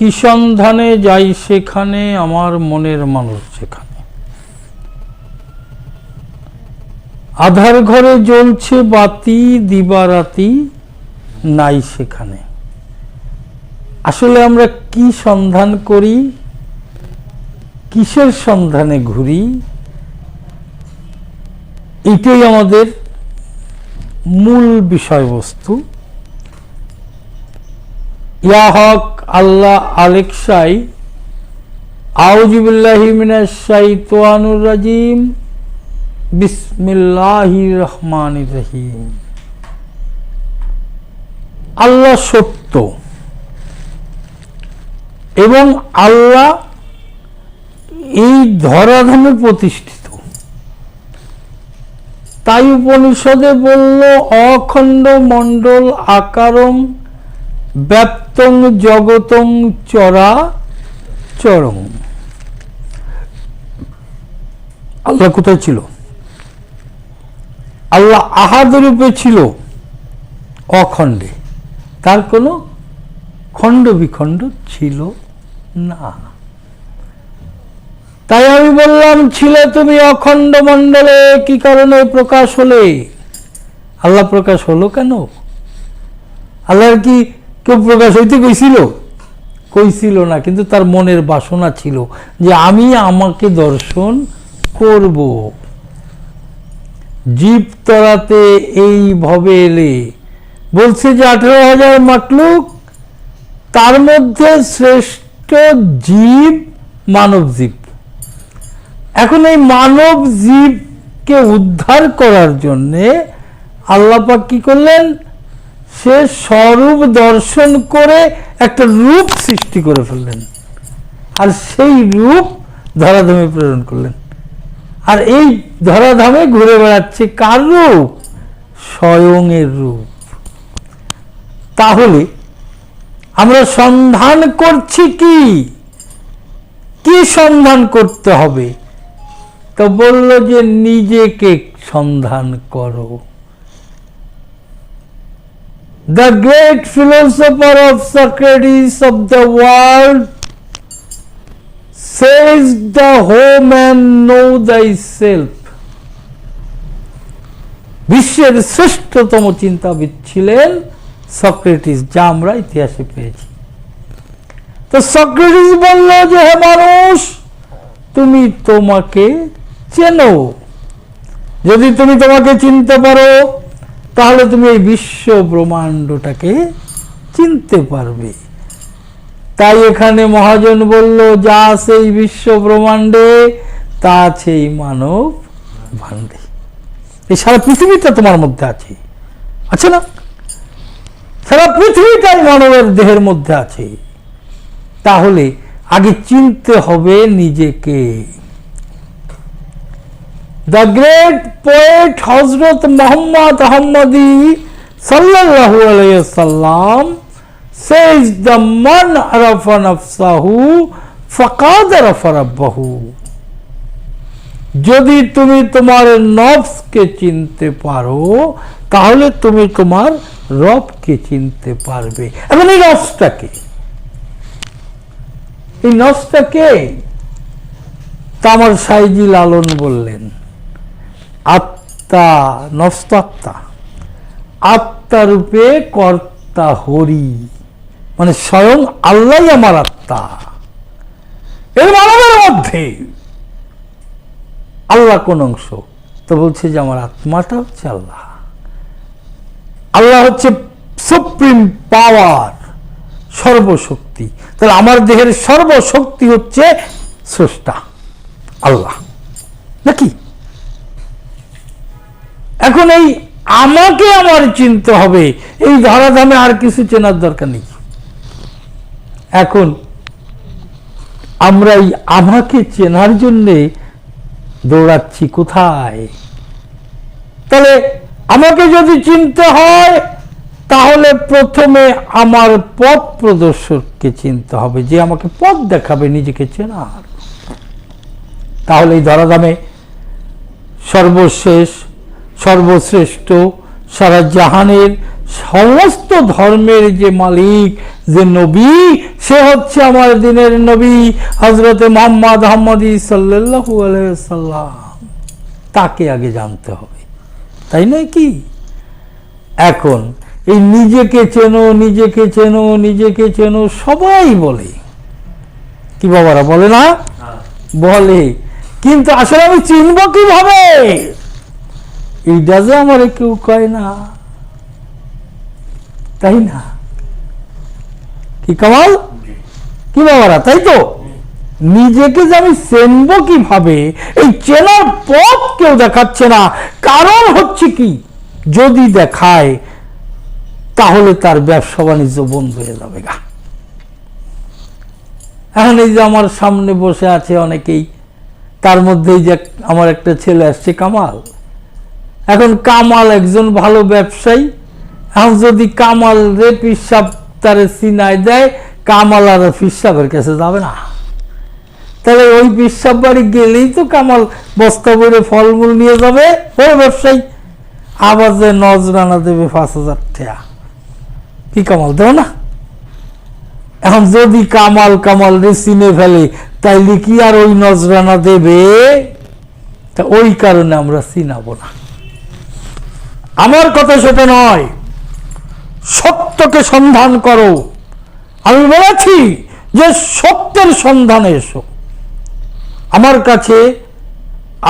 কি সন্ধানে যাই সেখানে, আমার মনের মানুষ সেখানে আধার ঘরে জ্বলছে বাতি, দিবারাতি, নাই সেখানে। আসলে আমরা কি সন্ধান করি? কিসের সন্ধানে ঘুরি? এটাই আমাদের মূল বিষয়বস্তু। ইয়া হক আল্লাহ আলেকসাই আউজিবুল্লাহি মিনাশ শাইতানুর রাজিম। বিসমিল্লাহির রহমানির রহিম। আল্লাহ সত্য। এবং আল্লাহ এই ধরাধামে প্রতিষ্ঠিত। তাই উপনিষদে বলল, অখণ্ড মণ্ডল আকারং ব্যাপ্তং জগতং চরা চরং আল্লাহ কোথায় ছিল? আল্লাহ আহাদ রূপে ছিল অখণ্ডে। তার কোনো খণ্ড বিখণ্ড ছিল না। তাই আমি বললাম, ছিলে তুমি অখণ্ড মণ্ডলে, কি কারণে প্রকাশ হলে? আল্লাহ প্রকাশ হলো কেন? আল্লাহর কি কেউ প্রকাশ হইতে কইছিল? কইছিল না, কিন্তু তার মনের বাসনা ছিল যে আমি আমাকে দর্শন করব। জীব তরাতে এই ভবে এলে। বলছে যে আঠেরো হাজার মাকলুক, তার মধ্যে শ্রেষ্ঠ জীব মানব জীব। এখন এই মানব জীবকে উদ্ধার করার জন্যে আল্লাপাক কি করলেন? সে স্বরূপ দর্শন করে একটা রূপ সৃষ্টি করে ফেললেন। আর সেই রূপ ধরাধামে প্রেরণ করলেন। আর এই ধরাধামে ঘুরে বেড়াচ্ছে কার? রূপ স্বয়ংয়ের রূপ। তাহলে আমরা সন্ধান করছি কি? কি সন্ধান করতে হবে? তো বলল যে নিজেকে সন্ধান করো। The great philosopher of Socrates of the world says, the home and know thyself. বিশ্বের শ্রেষ্ঠতম চিন্তাবিদ ছিলেন সক্রেটিস, যা আমরা ইতিহাসে পেয়েছি। তো সক্রেটিস বলল যে, হে মানুষ, তুমি তোমাকে চেনো। যদি তুমি তোমাকে চিনতে পারো তাহলে তুমি এই বিশ্ব ব্রহ্মাণ্ডটাকে চিনতে পারবে। তাই এখানে মহাজন বলল, যা এই বিশ্ব ব্রহ্মাণ্ডে, তা আছে এই মানব ভাণ্ডে। এই সারা পৃথিবীটা তোমার মধ্যে আছে। আছে না? সারা পৃথিবীটাই মানবের দেহের মধ্যে আছে। তাহলে আগে চিনতে হবে নিজেকে। দ্য গ্রেট পোয়েট হজরত মোহাম্মদ আহমদি আলাইহি সাল্লাম says, the man arafa nafsahu, faqad arafa rabbahu. যদি তুমি তোমার নফসকে চিনতে পারো, তাহলে তুমি তোমার রবকে চিনতে পারবে। এখন এই নফসটাকে এই নফসটাকে তা আমার সাইজি লালন বললেন। আত্মা নফস তো আত্মা আত্মা রূপে কর্তা হরি। মানে স্বয়ং আল্লাহ আমার আত্মা। এই মানবের মধ্যে আল্লাহ কোন অংশ? তো বলছে যে আমার আত্মাটা হচ্ছে আল্লাহ। আল্লাহ হচ্ছে সুপ্রিম পাওয়ার সর্বশক্তি। তাহলে আমার দেহের সর্বশক্তি হচ্ছে স্রষ্টা, আল্লাহ। নাকি? এখন এই আমাকে আমার চিনতে হবে, এই ধরাধামে আর কিছু চেনার দরকার নেই। এখন আমরা এই আমাকে চেনার জন্যে দৌড়াচ্ছি কোথায়? তাহলে আমাকে যদি চিনতে হয়, তাহলে প্রথমে আমার পথ প্রদর্শককে চিনতে হবে, যে আমাকে পথ দেখাবে, নিজেকে চেনার। তাহলে এই ধরাধামে সর্বশেষ সর্বশ্রেষ্ঠ সারা জাহানের সমস্ত ধর্মের যে মালিক যে নবী সে হচ্ছে আমার দিনের নবী হজরতে মোহাম্মদ আহমদি সাল্লাল্লাহু আলাইহি সাল্লাম তাকে আগে জানতে হবে। তাই নয় কি? এখন এই নিজেকে চেনো নিজেকে চেনো নিজেকে চেনো সবাই বলে। কি বাবারা বলে না। বলে। কিন্তু আসলে আমি চিনব কীভাবে? এইটা যে আমার কেউ কয় না। তাই না? কি কামাল? কি বাবারা তাই তো? নিজেকে যে আমি চেনব কীভাবে এই চেনার পথ কেউ দেখাচ্ছে না। কারণ হচ্ছে কি যদি দেখায় তাহলে তার ব্যবসা বাণিজ্য বন্ধ হয়ে যাবে গা। এখন এই যে আমার সামনে বসে আছে অনেকেই তার মধ্যেই যে আমার একটা ছেলে আসছে কামাল। এখন কামাল একজন ভালো ব্যবসায়ী। এখন যদি কামাল রে পিসাব তারে সিনায় দেয়, কামাল আর পিসাবের কাছে যাবে না। তাহলে ওই পিসাব বাড়ি গেলেই তো কামাল বস্তা ভরে ফলমূল নিয়ে যাবে, ওই ব্যবসায়ী। আবার যে নজরানা দেবে পাঁচ হাজার টাকা। কি কামাল দেও না? এখন যদি কামাল কামাল রে চিনে ফেলে, তাইলে কি আর ওই নজরানা দেবে? তা ওই কারণে আমরা চিনাবো না। আমার কথা সেটা নয়। সত্যকে সন্ধান করো। আমি বলেছি যে সত্যের সন্ধানে এসো। আমার কাছে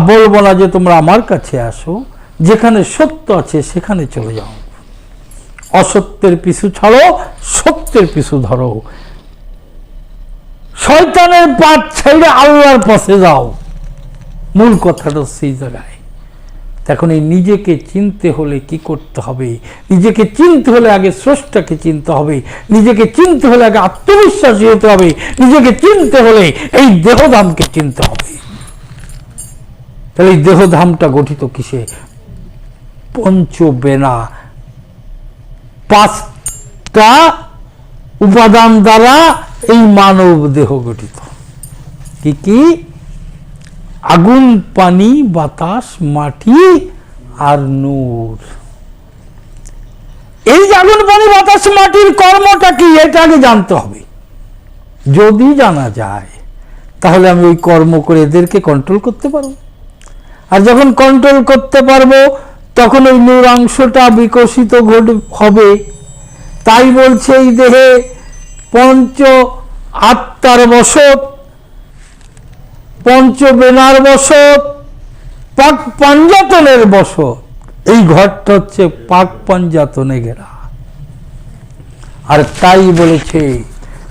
বলব না যে তোমরা আমার কাছে আসো। যেখানে সত্য আছে, সেখানে চলে যাও। অসত্যের পিছু ছাড়ো, সত্যের পিছু ধরো। শয়তানের পাঠ ছেড়ে আল্লাহর পথে যাও। মূল কথাটা সেই জায়গায়। এখন এই নিজেকে চিনতে হলে কি করতে হবে? নিজেকে চিনতে হলে আগে স্রষ্টাকে চিনতে হবে। নিজেকে চিনতে হলে আগে আত্মবিশ্বাসী হতে হবে। নিজেকে চিনতে হলে এই দেহধামকে চিনতে হবে। তাহলে এই দেহধামটা গঠিত কিসে? পঞ্চবেনা। পাঁচটা উপাদান দ্বারা এই মানব দেহ গঠিত। কি কি? আগুন, পানি, বাতাস, মাটি আর নূর। এই যে আগুন, পানি, বাতাস, মাটির কর্মটা কি, এটা আগে জানতে হবে। যদি জানা যায়, তাহলে আমি ওই কর্ম করে এদেরকে কন্ট্রোল করতে পারব। আর যখন কন্ট্রোল করতে পারব, তখন ওই নূরাংশটা বিকশিত ঘট, হবে। তাই বলছে এই দেহে পঞ্চ আত্মার বসত পঞ্চবেনার বসত, পাক পাঞ্জাতনের বসত। এই ঘরটা হচ্ছে পাক পাঞ্জাতনে ঘেরা। আর তাই বলেছে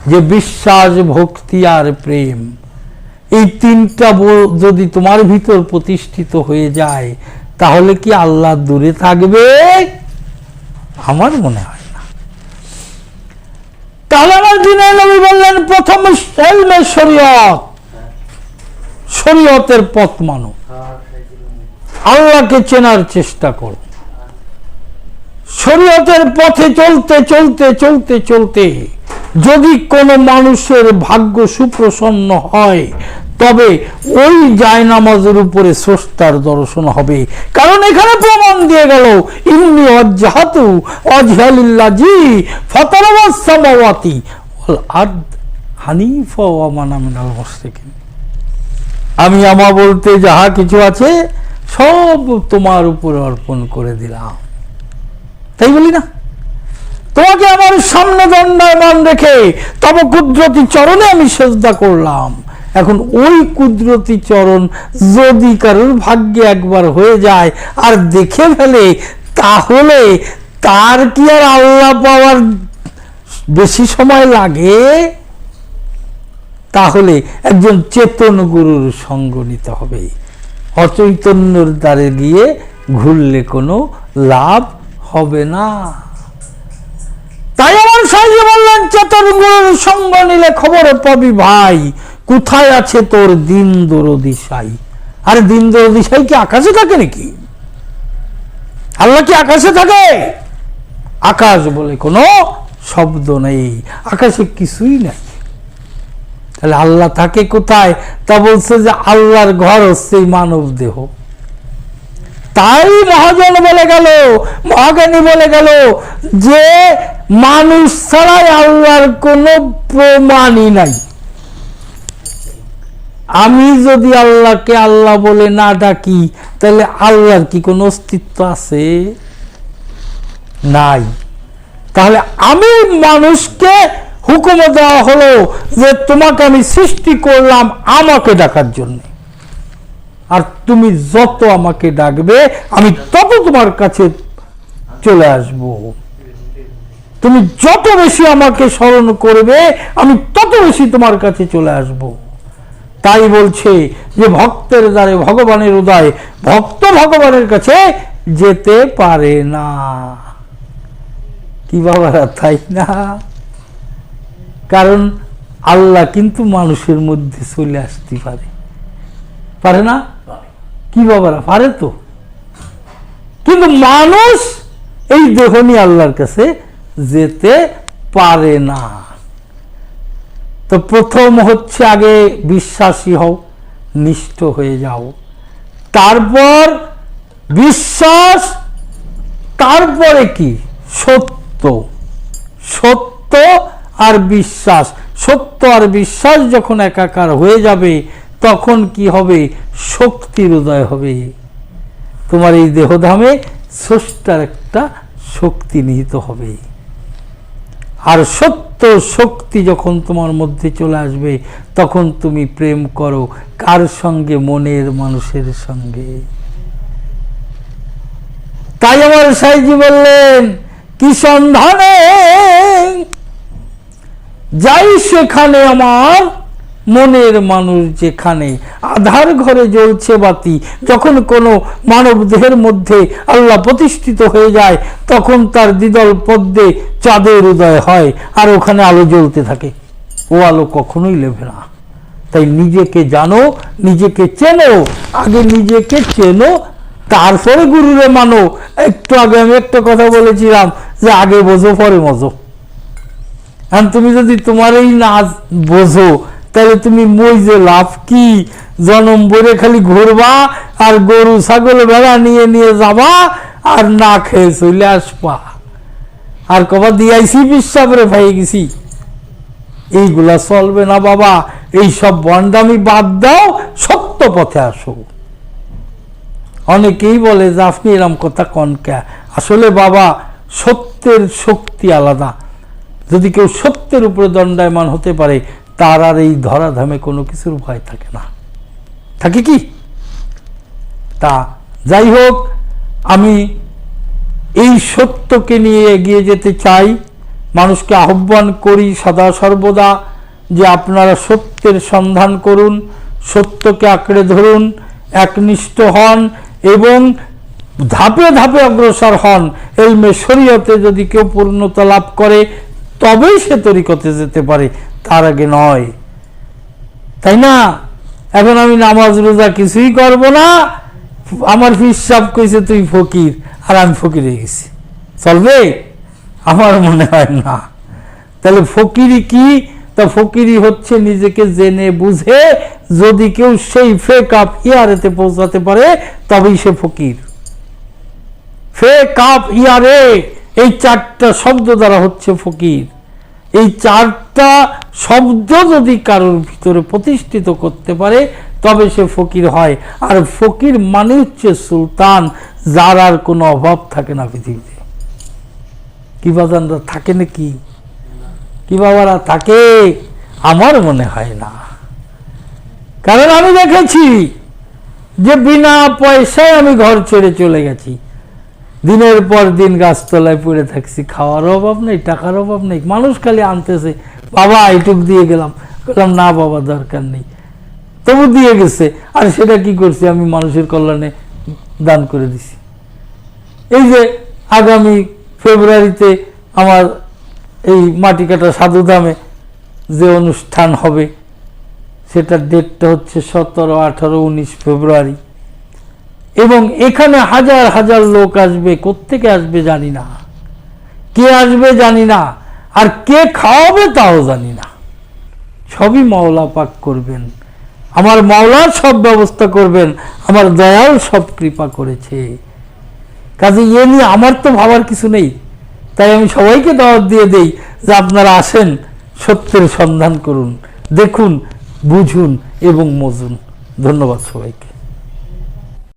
যে বিশ্বাস, ভক্তি আর প্রেম, এই তিনটা যদি তোমার ভিতর প্রতিষ্ঠিত হয়ে যায়, তাহলে কি আল্লাহ দূরে থাকবে? আমার মনে হয় না। তাহলে আমার দিনে নবী বললেন, প্রথম শরীয়ত শরীয়তের পথ মানো। আল্লাহকে চেনার চেষ্টা করো। শরীয়তের পথে চলতে চলতে চলতে চলতে যদি কোনো মানুষের ভাগ্য সুপ্রসন্ন হয়, তবে ওই জায়নামাজের উপরে স্রষ্টার দর্শন হবে। কারণ এখানে প্রমাণ দিয়ে গেল, ইন্নি অজ্জাহাতু অজহালিল্লাজি ফতরবাস সামাওয়াতি আরদ হানিফা ওয়া আমি আমা বলতে যাহা কিছু আছে, সব তোমার উপর অর্পণ করে দিলাম। তাই বলি না? তোমাকে আমার সামনে দণ্ডায়মান রেখে তব কুদরতি চরণে আমি সেজদা করলাম। এখন ওই কুদরতি চরণ যদি কারোর ভাগ্যে একবার হয়ে যায় আর দেখে ফেলে, তাহলে তার কি আর আল্লাহ পাওয়ার বেশি সময় লাগে? তাহলে একজন চেতন গুরুর সঙ্গ নিতে হবে। অচৈতন্যর দ্বারে গিয়ে ঘুরলে কোনো লাভ হবে না। তাই আমার সাহায্য বললেন, চেতন গুরুর সঙ্গ নিলে খবর পাবি ভাই, কোথায় আছে তোর দিন দরদিশাই আরে দিন দরদিশাই কি আকাশে থাকে নাকি? আল্লাহ কি আকাশে থাকে? আকাশ বলে কোনো শব্দ নেই, আকাশে কিছুই নাই। তাহলে আল্লাহ থাকে কোথায়? তা বলছে যে আল্লাহর ঘর হচ্ছে মানব দেহ। তাই মহাজন বলে গেল, মহাজ্ঞানী বলে গেল যে মানুষ ছাড়াই আল্লাহর কোনো প্রমাণই নাই। আমি যদি আল্লাহকে আল্লাহ বলে না ডাকি, তাহলে আল্লাহর কি কোনো অস্তিত্ব আছে? নাই। তাহলে আমি মানুষকে হুকুম দেওয়া হলো যে তোমাকে আমি সৃষ্টি করলাম আমাকে ডাকার জন্য। আর তুমি যত আমাকে ডাকবে, আমি তত তোমার কাছে চলে আসব। তুমি যত বেশি আমাকে স্মরণ করবে, আমি তত বেশি তোমার কাছে চলে আসব। তাই বলছে যে ভক্তের দ্বারে ভগবানের উদয়, ভক্ত ভগবানের কাছে যেতে পারে না। কি বাবারা, তাই না? কারণ আল্লাহ কিন্তু মানুষের মধ্যে চলে আসতে পারে। পারে না? কি বাবারা, পারে তো। কিন্তু মানুষ এই দেহ নিয়ে আল্লাহর কাছে যেতে পারে না। তো প্রথম হচ্ছে আগে বিশ্বাসী হও, নিষ্ঠ হয়ে যাও। তারপর বিশ্বাস, তারপরে কি? সত্য। সত্য আর বিশ্বাস। সত্য আর বিশ্বাস যখন একাকার হয়ে যাবে, তখন কি হবে? শক্তির উদয় হবে। তোমার এই দেহধামে স্রষ্টার একটা শক্তি নিহিত হবে। আর সত্য শক্তি যখন তোমার মধ্যে চলে আসবে, তখন তুমি প্রেম করো কার সঙ্গে? মনের মানুষের সঙ্গে। তাই আমার সাইজি বললেন, কি সন্ধানে যাই সেখানে আমার মনের মানুষ যেখানে, আধার ঘরে জ্বলছে বাতি, যখন কোনো মানব দেহের মধ্যে আল্লাহ প্রতিষ্ঠিত হয়ে যায়, তখন তার দ্বিদল পদ্মে চাঁদের উদয় হয়, আর ওখানে আলো জ্বলতে থাকে। ও আলো কখনোই লেবে না। তাই নিজেকে জানো, নিজেকে চেনো, আগে নিজেকে চেনো, তারপরে গুরুরে মানো। একটু আগে আমি একটা কথা বলেছিলাম যে, আগে বোঝো, পরে মজো। আর তুমি যদি তোমার এই নাচ বোঝো, তাহলে তুমি মই যে লাভ কি? জনম বলে খালি ঘুরবা আর গরু, ছাগল ভেড়া নিয়ে নিয়ে যাবা আর না খেয়ে চলে আসবা। আর কবা, দিয়াইছি বিশ্বাপরে ভাই, গেছি। এইগুলা চলবে না বাবা এই সব বন্ডামি বাদ দাও, সত্য পথে আসো। অনেকেই বলে যে, আপনি এরম কথা কনকা আসলে বাবা, সত্যের শক্তি আলাদা। যদি কেউ সত্যের উপরে দণ্ডায়মান হতে পারে, তার আর এই ধরাধামে কোনো কিছুর ভয় থাকে না। থাকে কি? তা যাই হোক, আমি এই সত্যকে নিয়ে এগিয়ে যেতে চাই। মানুষকে আহ্বান করি সদা সর্বদা যে আপনারা সত্যের সন্ধান করুন, সত্যকে আঁকড়ে ধরুন, একনিষ্ঠ হন এবং ধাপে ধাপে অগ্রসর হন। এলমে শরীয়তে যদি কেউ পূর্ণতা লাভ করে তবেই সে তরিকতে যেতে পারে, তার আগে নয়। তাই না? এখন আমি নামাজ রোজা কিছুই করব না, আমার হিসাব কইছে তুই ফকির, আর আমি ফকির হয়ে গেছি। চলবে? আমার মনে হয় না। তাহলে ফকিরি কি? তা ফকিরি হচ্ছে নিজেকে জেনে বুঝে, যদি কেউ সেই ফেক আপ ইয়ারেতে পৌঁছাতে পারে, তবেই সে ফকির। ফেক আপ ইয়ারে এই চারটা শব্দ দ্বারা হচ্ছে ফকির। এই চারটা শব্দ যদি কারোর ভিতরে প্রতিষ্ঠিত করতে পারে, তবে সে ফকির হয়। আর ফকির মানে হচ্ছে সুলতান, যার আর কোনো অভাব থাকে না পৃথিবীতে। কি বাজানরা থাকে নাকি? কি বাবারা থাকে? আমার মনে হয় না। কারণ আমি দেখেছি যে বিনা পয়সায় আমি ঘর ছেড়ে চলে গেছি। দিনের পর দিন গাছতলায় পড়ে থাকছি, খাওয়ার অভাব নেই, টাকার অভাব নেই, মানুষ খালি আনতেছে, বাবা এইটুক দিয়ে গেলাম, বললাম, না, বাবা, দরকার নেই। তবু দিয়ে গেছে, আর সেটা কি করছি, আমি মানুষের কল্যাণে দান করে দিছি। এই যে আগামী ফেব্রুয়ারিতে আমার এই মাটি কাটা সাধু দামে যে অনুষ্ঠান হবে, সেটার ডেটটা হচ্ছে সতেরো আঠারো উনিশ ফেব্রুয়ারি। এবং এখানে হাজার হাজার লোক আসবে, কোত্থেকে আসবে জানি না। কে আসবে জানি না, আর কে খাওয়াবে তাও জানি না। সবই মাওলা পাক করবেন। আমার মাওলার সব ব্যবস্থা করবেন, আমার দয়াল সব কৃপা করেছে। কাজে ইয়ে নিয়ে আমার তো ভাবার কিছু নেই। তাই আমি সবাইকে দাওয়াত দিয়ে দেই যে আপনারা আসেন, সত্যের সন্ধান করুন, দেখুন, বুঝুন এবং মজুন। ধন্যবাদ সবাইকে।